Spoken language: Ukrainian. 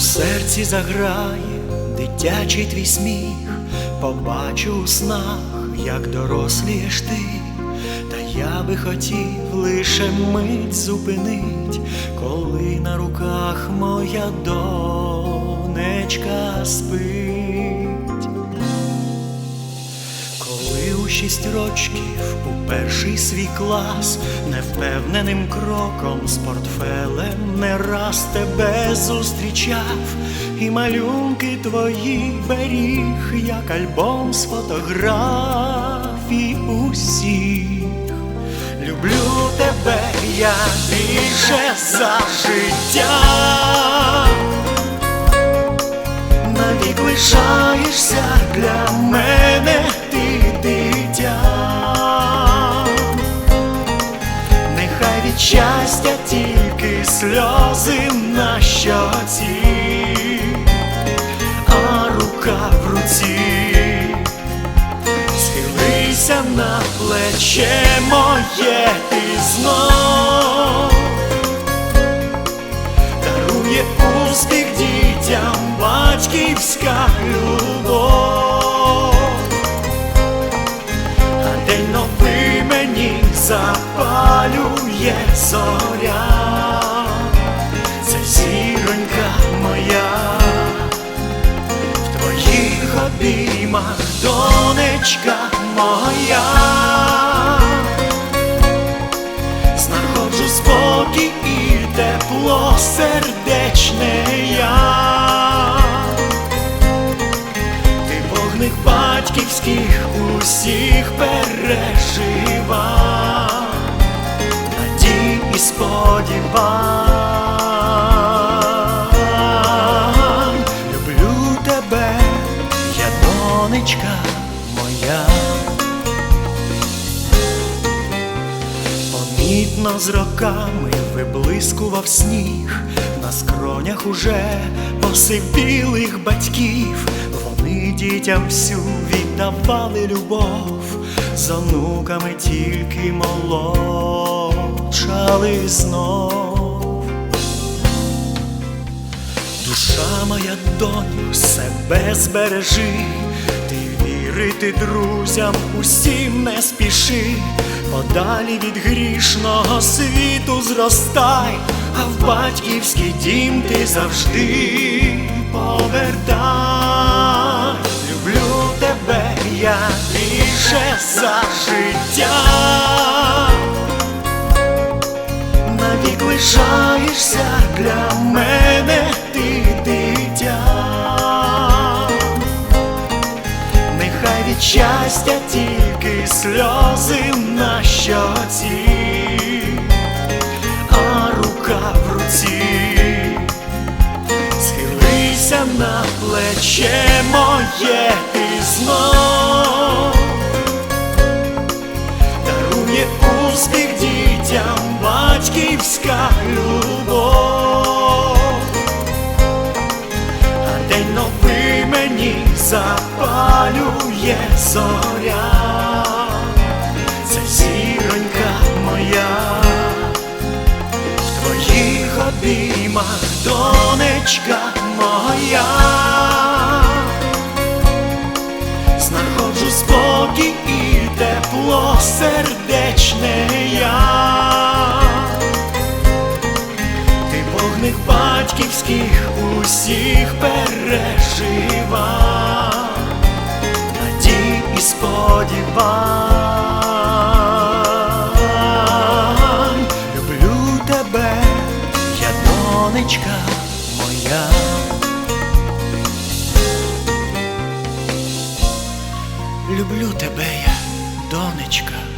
серці заграє дитячий твій сміх, побачу у снах, як дорослієш ти, та я би хотів лише мить зупинить, коли на руках моя донечка спить. Шість рочків у перший свій клас невпевненим кроком з портфелем не раз тебе зустрічав, і малюнки твої беріг, як альбом з фотографій усіх. Люблю тебе я більше за життя навік лишаєшся для щастя тільки сльози на щоці, а рука в руці, схилися на плече моє донечка моя знаходжу спокій і тепло сердечне я. Ти вогник батьківських усіх пережива, надій і сподівань. Люблю тебе, я донечка моя. Помітно з роками виблискував сніг, на скронях уже посивілих батьків, вони дітям всю віддавали любов, з онуками тільки молодшали знов. Душа моя доню, себе збережи, ти вірити друзям усім не спіши, подалі від грішного світу зростай, а в батьківський дім ти завжди повертай. Люблю тебе я більше за життя. Навік лишаєшся для мене від щастя тільки сльози на щоці, а рука в руці, схилися на плече моє ти знов дарує успіх дітям батьківська любов, мені запалює зоря, це зіронька моя, в твоїх обіймах донечка моя. Знаходжу спокій і тепло сердечне я. Ти вогник батьківських усіх пережива, надій і сподівань. Люблю тебе, я донечка моя. Люблю тебе я, донечка.